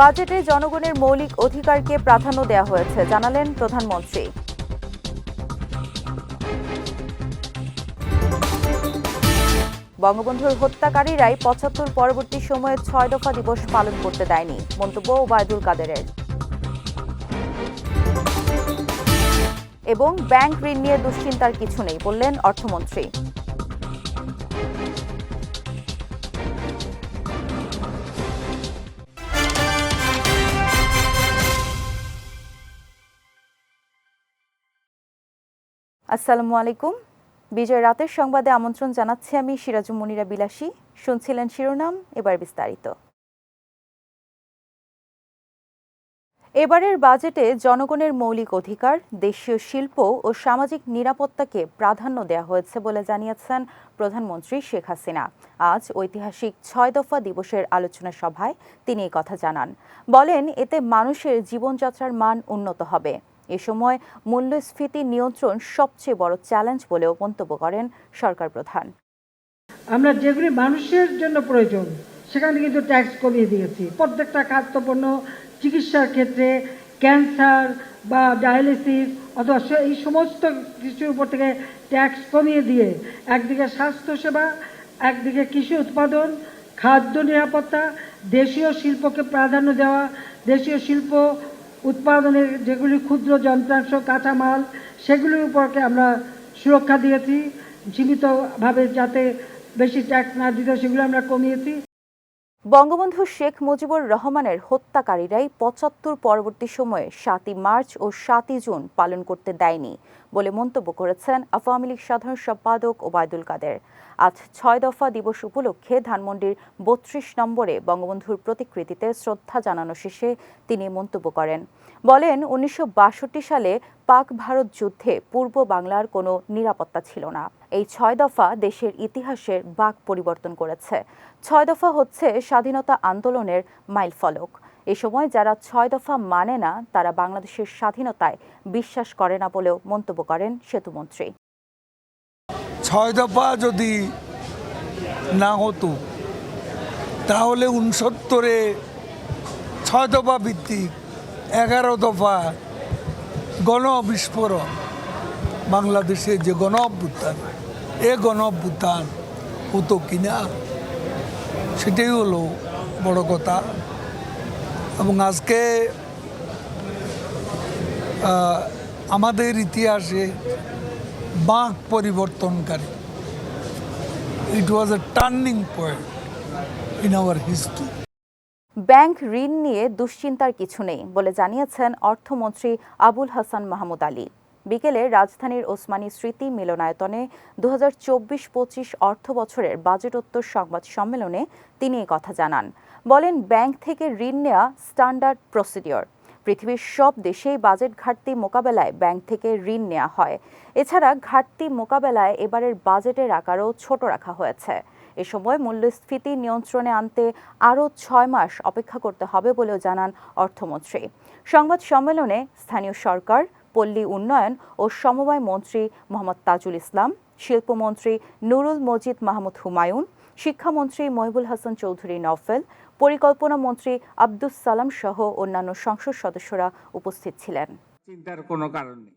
বাজেটে জনগণের মৌলিক অধিকারকে প্রাধান্য দেওয়া হয়েছে, জানালেন প্রধানমন্ত্রী। বঙ্গবন্ধুর হত্যাকারীরাই পঁচাত্তর পরবর্তী সময়ে ছয় দফা দিবস পালন করতে দেয়নি, মন্তব্য ওবায়দুল কাদেরের। এবং ব্যাংক ঋণ নিয়ে দুশ্চিন্তার কিছু নেই, বললেন অর্থমন্ত্রী। আসসালামু আলাইকুম। বিজয় রাতের সংবাদে আমন্ত্রণ জানাচ্ছি আমি সিরাজু মনিরা বিলাসী। শুনছিলেন শিরোনাম, এবার বিস্তারিত। এবারের বাজেটে জনগণের মৌলিক অধিকার, দেশীয় শিল্প ও সামাজিক নিরাপত্তাকে প্রাধান্য দেওয়া হয়েছে বলে জানিয়েছেন প্রধানমন্ত্রী শেখ হাসিনা। আজ ঐতিহাসিক ছয় দফা দিবসের আলোচনা সভায় তিনি কথা জানান। বলেন, এতে মানুষের জীবনযাত্রার মান উন্নত হবে। এ সময় মূল্যস্ফীতি নিয়ন্ত্রণ সবচেয়ে বড় চ্যালেঞ্জ বলেও মন্তব্য করেন সরকার প্রধান। আমরা যেগুলি মানুষের জন্য প্রয়োজন, সেখানে কিন্তু ট্যাক্স কমিয়ে দিয়েছি। প্রত্যেকটা খাদ্যপণ্য চিকিৎসার ক্ষেত্রে ক্যান্সার বা ডায়ালিসিস অথবা এই সমস্ত কিছুর উপর থেকে ট্যাক্স কমিয়ে দিয়ে একদিকে স্বাস্থ্যসেবা, একদিকে কৃষি উৎপাদন, খাদ্য নিরাপত্তা, দেশীয় শিল্পকে প্রাধান্য দেওয়া, দেশীয় শিল্প উৎপাদনের যেগুলি ক্ষুদ্র যন্ত্রাংশ, কাঁচামাল, সেগুলির উপরকে আমরা সুরক্ষা দিয়েছি সীমিতভাবে যাতে বেশি ট্যাক্স না দিতে সেগুলো আমরা কমিয়েছি। বঙ্গবন্ধু শেখ মুজিবুর রহমানের হত্যাকারীরাই পঁচাত্তর পরবর্তী সময়ে সাতই মার্চ ও সাতই জুন পালন করতে দেয়নি বলে মন্তব্য করেছেন আওয়ামী লীগ সাধারণ সম্পাদক ওবায়দুল কাদের। আজ ছয় দফা দিবস উপলক্ষে ধানমন্ডির বত্রিশ নম্বরে বঙ্গবন্ধুর প্রতিকৃতিতে শ্রদ্ধা জানানো শেষে তিনি মন্তব্য করেন। বলেন, উনিশশো বাষট্টি সালে পাক ভারত যুদ্ধে পূর্ব বাংলার কোনো নিরাপত্তা ছিল না। এই ছয় দফা দেশের ইতিহাসের বাক পরিবর্তন করেছে। ছয় দফা হচ্ছে স্বাধীনতা আন্দোলনের মাইলফলক এ সময় যারা ছয় দফা মানে না, তারা বাংলাদেশের স্বাধীনতায় বিশ্বাস করে না বলেও মন্তব্য করেন সেতুমন্ত্রী। ছয় দফা যদি না হতো, তাহলে উনসত্তরে ছয় দফা ভিত্তিক এগারো দফা গণ বিস্ফোরণ বাংলাদেশে যে গণ অভ্যুত্থান এ গণ অভ্যুত্থান হতো কিনা, সেটাই হলো বড় কথা। এবং আজকে আমাদের ইতিহাসে বাঁক পরিবর্তনকারী। It was a turning point in our history bank ঋণ নিয়ে দুশ্চিন্তার কিছু নেই বলে জানিয়েছেন অর্থমন্ত্রী আবুল হাসান মাহমুদ আলী। বিকেলে রাজধানীর ওসমানী স্মৃতি মিলনায়তনে দু হাজার চব্বিশ পঁচিশ অর্থ বছরের বাজেটোত্তর সংবাদ সম্মেলনে তিনি কথা জানান। বলেন, ব্যাংক থেকে ঋণ নেওয়া স্ট্যান্ডার্ড প্রসিডিওর পৃথিবীর সব দেশেই বাজেট ঘাটতি মোকাবেলায় ব্যাংক থেকে ঋণ নেওয়া হয়। এছাড়া ঘাটতি মোকাবেলায় এবারের বাজেটের আকারও ছোট রাখা হয়েছে। এ সময় মূল্যস্ফীতি নিয়ন্ত্রণে আনতে আরও ছয় মাস অপেক্ষা করতে হবে বলেও জানান অর্থমন্ত্রী। সংবাদ সম্মেলনে স্থানীয় সরকার, পল্লী উন্নয়ন ও সমবায় মন্ত্রী মোহাম্মদ তাজুল ইসলাম, শিল্পমন্ত্রী নুরুল মজিদ মাহমুদ হুমায়ুন, শিক্ষামন্ত্রী মহিবুল হাসান চৌধুরী নওফেল পরিকল্পনা মন্ত্রী আব্দুস সালাম সহ অন্যান্য সংসদ সদস্যরা উপস্থিত ছিলেন। চিন্তার কোনো কারণ নেই।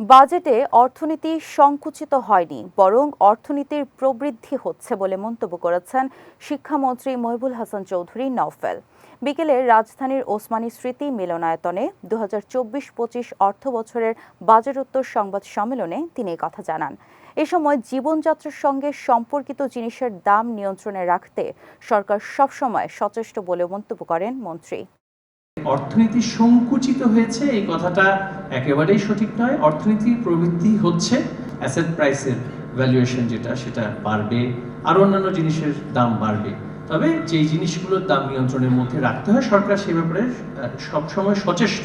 বাজেটে অর্থনীতি সংকুচিত হয়নি বরং অর্থনীতির প্রবৃদ্ধি হচ্ছে বলে মন্তব্য করেছেন শিক্ষামন্ত্রী মহিবুল হাসান চৌধুরী নওফেল। বিকেলে রাজধানীর ওসমানী স্মৃতি মিলনায়তনে দু হাজার চব্বিশ পঁচিশ অর্থ বছরের বাজেটোত্তর সংবাদ সম্মেলনে তিনি কথা জানান। এ সময় জীবনযাত্রার সঙ্গে সম্পর্কিত জিনিসের দাম নিয়ন্ত্রণে রাখতে সরকার সবসময় সচেষ্ট বলে মন্তব্য করেন মন্ত্রী। অর্থনীতি সংকুচিত হয়েছে, এই কথাটা একেবারেই সঠিক নয়। অর্থনীতির প্রবৃদ্ধি হচ্ছে অ্যাসেট প্রাইসের ভ্যালুয়েশন যেটা, সেটা বাড়বে আর অন্যান্য জিনিসের দাম বাড়বে। তবে যেই জিনিসগুলোর দাম নিয়ন্ত্রণের মধ্যে রাখতে হয়, সরকার সে ব্যাপারে সবসময় সচেষ্ট।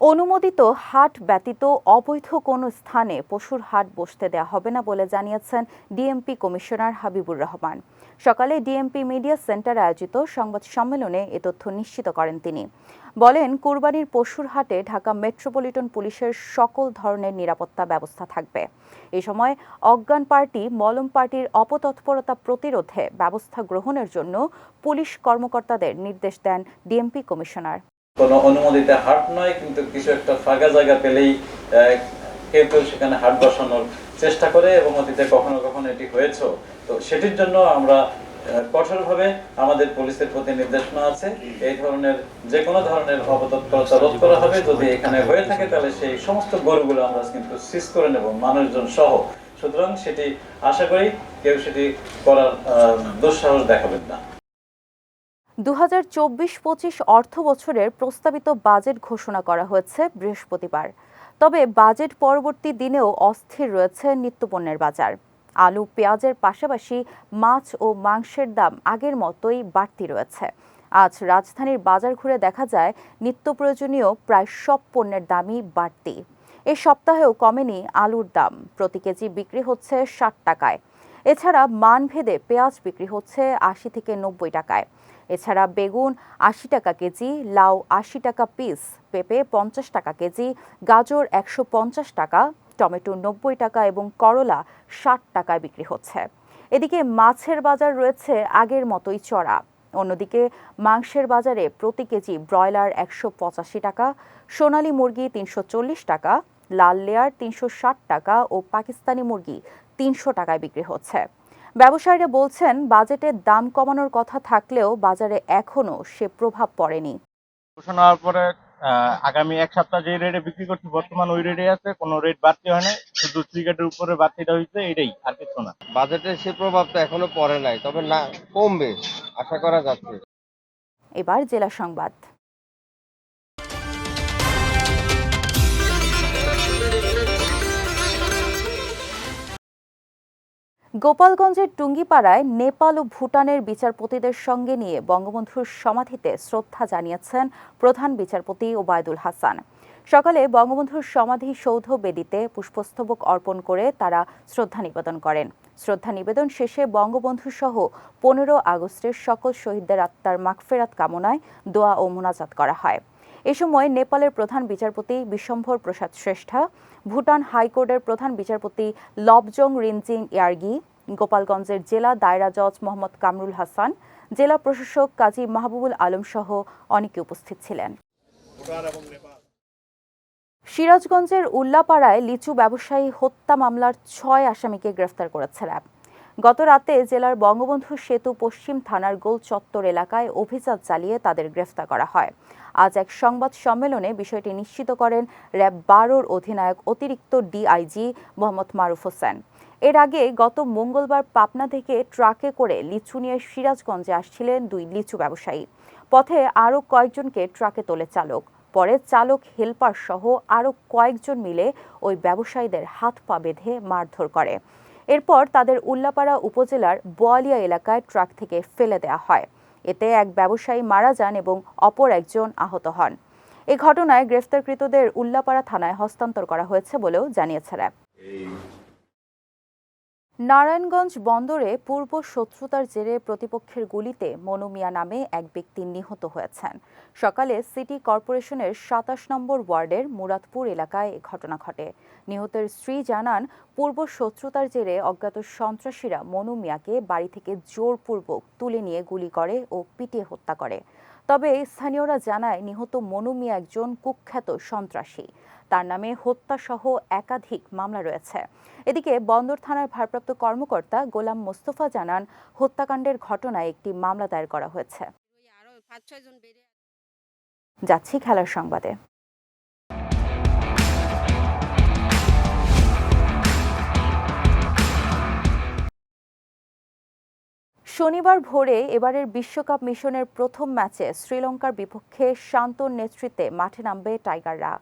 অনুমোদিত হাট ব্যতীত অবৈধ কোনো স্থানে পশুর হাট বসতে দেওয়া হবে না বলে জানিয়েছেন ডিএমপি কমিশনার হাবিবুর রহমান। সকালে ডিএমপি মিডিয়া সেন্টার আয়োজিত সংবাদ সম্মেলনে এ তথ্য নিশ্চিত করেন তিনি। বলেন, কুরবানির পশুর হাটে ঢাকা মেট্রোপলিটন পুলিশের সকল ধরনের নিরাপত্তা ব্যবস্থা থাকবে। এ সময় অজ্ঞান পার্টি, মলম পার্টির অপতৎপরতা প্রতিরোধে ব্যবস্থা গ্রহণের জন্য পুলিশ কর্মকর্তাদের নির্দেশ দেন ডিএমপি কমিশনার। কোনো অনুমোদিত হাট নয়, কিন্তু কিছু একটা ফাঁকা জায়গা পেলেই কেউ কেউ সেখানে হাট বসানোর চেষ্টা করে এবং অতীতে কখনো কখনো এটি হয়েছে। তো সেটির জন্য আমরা কঠোরভাবে আমাদের পুলিশের প্রতি নির্দেশনা আছে। এই ধরনের, যে কোনো ধরনের অপতৎপরতা রোধ করা হবে। যদি এখানে হয়ে থাকে তাহলে সেই সমস্ত গরুগুলো আমরা কিন্তু সিজ করে নেব, মানুষজন সহ। সুতরাং সেটি আশা করি কেউ সেটি করার দুঃসাহস দেখাবেন না। দু হাজার চব্বিশ পঁচিশ অর্থ বছরের প্রস্তাবিত বাজেট ঘোষণা করা হয়েছে বৃহস্পতিবার। তবে বাজেট পরবর্তী দিনেও অস্থির রয়েছে নিত্যপণ্যের বাজার। আলু, পেঁয়াজের পাশাপাশি মাছ ও মাংসের দাম আগের মতোই বাড়তি রয়েছে। আজ রাজধানীর বাজার ঘুরে দেখা যায়, নিত্য প্রয়োজনীয় প্রায় সব পণ্যের দামই বাড়তি। এ সপ্তাহেও কমেনি আলুর দাম। প্রতি কেজি বিক্রি হচ্ছে ষাট টাকায়। এছাড়া মানভেদে পেঁয়াজ বিক্রি হচ্ছে আশি থেকে নব্বই টাকায়। এছাড়া বেগুন আশি টাকা কেজি, লাউ আশি টাকা পিস পেঁপে পঞ্চাশ টাকা কেজি, গাজর একশো পঞ্চাশ টাকা, টমেটো নব্বই টাকা এবং করলা ষাট টাকায় বিক্রি হচ্ছে। এদিকে মাছের বাজার রয়েছে আগের মতোই চড়া। অন্যদিকে মাংসের বাজারে প্রতি কেজি ব্রয়লার একশো পঁচাশি টাকা, সোনালী মুরগি তিনশো চল্লিশ টাকা, লাল লেয়ার তিনশো ষাট টাকা ও পাকিস্তানি মুরগি তিনশো টাকায় বিক্রি হচ্ছে। ব্যবসায়ীরা বলছেন বাজেটের দাম কমানোর কথা থাকলেও বাজারে এখনও সে প্রভাব পড়েনি। ঘোষণা হওয়ার পরে আহ, আগামী এক সপ্তাহ যে রেটে বিক্রি করছি বর্তমান ওই রেটে আছে কোনো রেট বাড়তি হয় না শুধু সিগারেটের উপরে বাড়তিটা হয়েছে এটাই আর কিছু না। বাজেটের সে প্রভাব তো এখনও পড়ে নাই তবে না কমবে আশা করা যাচ্ছে। এবার জেলা সংবাদ। গোপালগঞ্জের টুঙ্গিপাড়ায় নেপাল ও ভুটানের বিচারপতিদের সঙ্গে নিয়ে বঙ্গবন্ধুর সমাধিতে শ্রদ্ধা জানিয়েছেন প্রধান বিচারপতি ওবায়দুল হাসান। সকালে বঙ্গবন্ধুর সমাধি সৌধ বেদিতে পুষ্পস্তবক অর্পণ করে তারা শ্রদ্ধা নিবেদন করেন। শ্রদ্ধা নিবেদন শেষে বঙ্গবন্ধু সহ পনেরো আগস্টের সকল শহীদদের আত্মার মাগফেরাত কামনায় দোয়া ও মোনাজাত করা হয়। এ সময় নেপালের প্রধান বিচারপতি বিশ্বম্ভর প্রসাদ শ্রেষ্ঠা, ভুটান হাইকোর্টের প্রধান বিচারপতি লবজং রিনজিং ইয়ার্গি, গোপালগঞ্জের জেলা দায়রা জজ মোহাম্মদ কামরুল হাসান, জেলা প্রশাসক কাজী মাহবুবুল আলম সহ অনেকে উপস্থিত ছিলেন। সিরাজগঞ্জের উল্লাপাড়ায় লিচু ব্যবসায়ী হত্যা মামলার ছয় আসামিকে গ্রেফতার করেছে র্যাব। গত রাতে জেলার বঙ্গবন্ধু সেতু পশ্চিম থানার গোল চত্বর এলাকায় অভিযান চালিয়ে তাদের গ্রেফতার করা হয়। আজ এক সংবাদ সম্মেলনে বিষয়টি নিশ্চিত করেন র্যাব বারোর অধিনায়ক অতিরিক্ত ডিআইজি মোহাম্মদ মারুফ হোসেন। এর আগে গত মঙ্গলবার পাবনা থেকে ট্রাকে করে লিচু নিয়ে সিরাজগঞ্জে আসছিলেন দুই লিচু ব্যবসায়ী। পথে আরও কয়েকজনকে ট্রাকে তোলে চালক। পরে চালক, হেলপার সহ আরও কয়েকজন মিলে ওই ব্যবসায়ীদের হাত পা বেঁধে মারধর করে। এরপর তাদের উল্লাপাড়া উপজেলার বোয়ালিয়া এলাকায় ট্রাক থেকে ফেলে দেওয়া হয়। এতে এক ব্যবসায়ী মারা যান এবং অপর একজন আহত হন। এ ঘটনায় গ্রেফতারকৃতদের উল্লাপাড়া থানায় হস্তান্তর করা হয়েছে বলেও জানিয়েছে র্যাব। নারায়ণগঞ্জ বন্দরে পূর্ব শত্রুতার জেরে প্রতিপক্ষের গুলিতে মনু মিয়া নামে এক ব্যক্তি নিহত হয়েছেন। সকালে সিটি কর্পোরেশনের সাতাশ নম্বর ওয়ার্ডের মুরাদপুর এলাকায় ঘটনা ঘটে। নিহতের স্ত্রী জানান, পূর্ব শত্রুতার জেরে অজ্ঞাত সন্ত্রাসীরা মনু মিয়াকে বাড়ি থেকে জোরপূর্বক তুলে নিয়ে গুলি করে ও পিটিয়ে হত্যা করে। তবে স্থানীয়রা জানায়, নিহত মনু মিয়া একজন কুখ্যাত সন্ত্রাসী। তার নামে হত্যাসহ একাধিক মামলা রয়েছে। এদিকে বন্দর থানার ভারপ্রাপ্ত কর্মকর্তা গোলাম মোস্তফা জানান, হত্যাকাণ্ডের ঘটনায় একটি মামলা দায়ের করা হয়েছে। যাচ্ছি খেলার সংবাদে। শনিবার ভোরে এবারের বিশ্বকাপ মিশনের প্রথম ম্যাচে শ্রীলঙ্কার বিপক্ষে শান্তর নেতৃত্বে মাঠে নামবে টাইগাররা।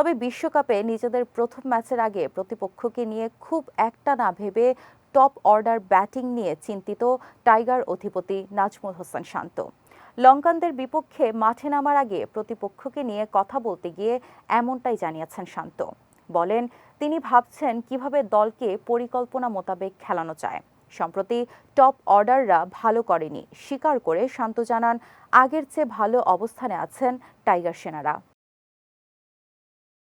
তবে বিশ্বকাপে নিজেদের প্রথম ম্যাচের আগে প্রতিপক্ষকে নিয়ে খুব একটা না ভেবে টপ অর্ডার ব্যাটিং নিয়ে চিন্তিত টাইগার অধিপতি নাজমুল হোসেন শান্ত। লঙ্কানদের বিপক্ষে মাঠে নামার আগে প্রতিপক্ষকে নিয়ে কথা বলতে গিয়ে এমনটাই জানিয়েছেন শান্ত। বলেন, তিনি ভাবছেন কীভাবে দলকে পরিকল্পনা মোতাবেক খেলানো যায়। সম্প্রতি টপ অর্ডাররা ভালো করেনি, স্বীকার করে শান্ত জানান, আগের চেয়ে ভালো অবস্থানে আছেন টাইগার সেনারা।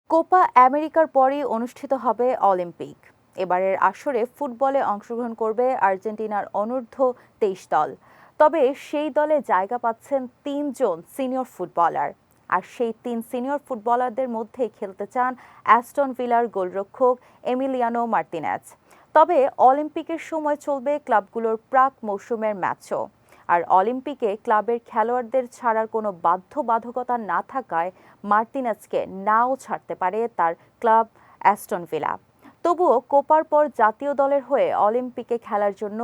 কোপা আমেরিকার পরই অনুষ্ঠিত হবে অলিম্পিক। এবারের আসরে ফুটবলে অংশগ্রহণ করবে আর্জেন্টিনার অনূর্ধ্ব তেইশ দল। তবে সেই দলে জায়গা পাচ্ছেন তিনজন সিনিয়র ফুটবলার। আর সেই তিন সিনিয়র ফুটবলারদের মধ্যে খেলতে চান অ্যাস্টন ভিলার গোলরক্ষক এমিলিয়ানো মার্তিনেজ। তবে অলিম্পিকের সময় চলবে ক্লাবগুলোর প্রাক মৌসুমের ম্যাচও। আর অলিম্পিকে ক্লাবের খেলোয়াড়দের ছাড়ার কোনো বাধ্যবাধকতা না থাকায় মার্তিনেজকে নাও ছাড়তে পারে তার ক্লাব অ্যাস্টন ভিলা। তবুও কোপার পর জাতীয় দলের হয়ে অলিম্পিকে খেলার জন্য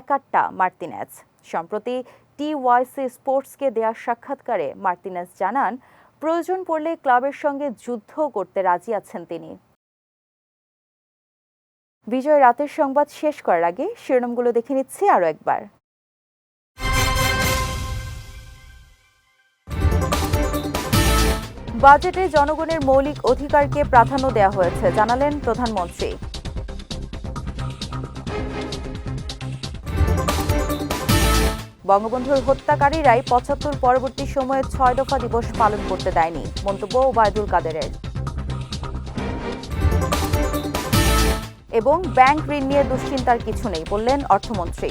একাট্টা মার্তিনেজ সম্প্রতি টিওয়াইসি স্পোর্টসকে দেওয়া সাক্ষাৎকারে মার্তিনেজ জানান, প্রয়োজন পড়লে ক্লাবের সঙ্গে যুদ্ধ করতে রাজি আছেন তিনি। বিজয় রাতের সংবাদ শেষ করার আগে শিরোনামগুলো দেখে নিচ্ছি আরও একবার। বাজেটে জনগণের মৌলিক অধিকারকে প্রাধান্য দেওয়া হয়েছে, জানালেন প্রধানমন্ত্রী। বঙ্গবন্ধুর হত্যাকারীরাই পঁচাত্তর পরবর্তী সময়ে ছয় দফা দিবস পালন করতে দেয়নি, মন্তব্য ওবায়দুল কাদেরের। এবং ব্যাংক ঋণ নিয়ে দুশ্চিন্তার কিছু নেই বললেন অর্থমন্ত্রী।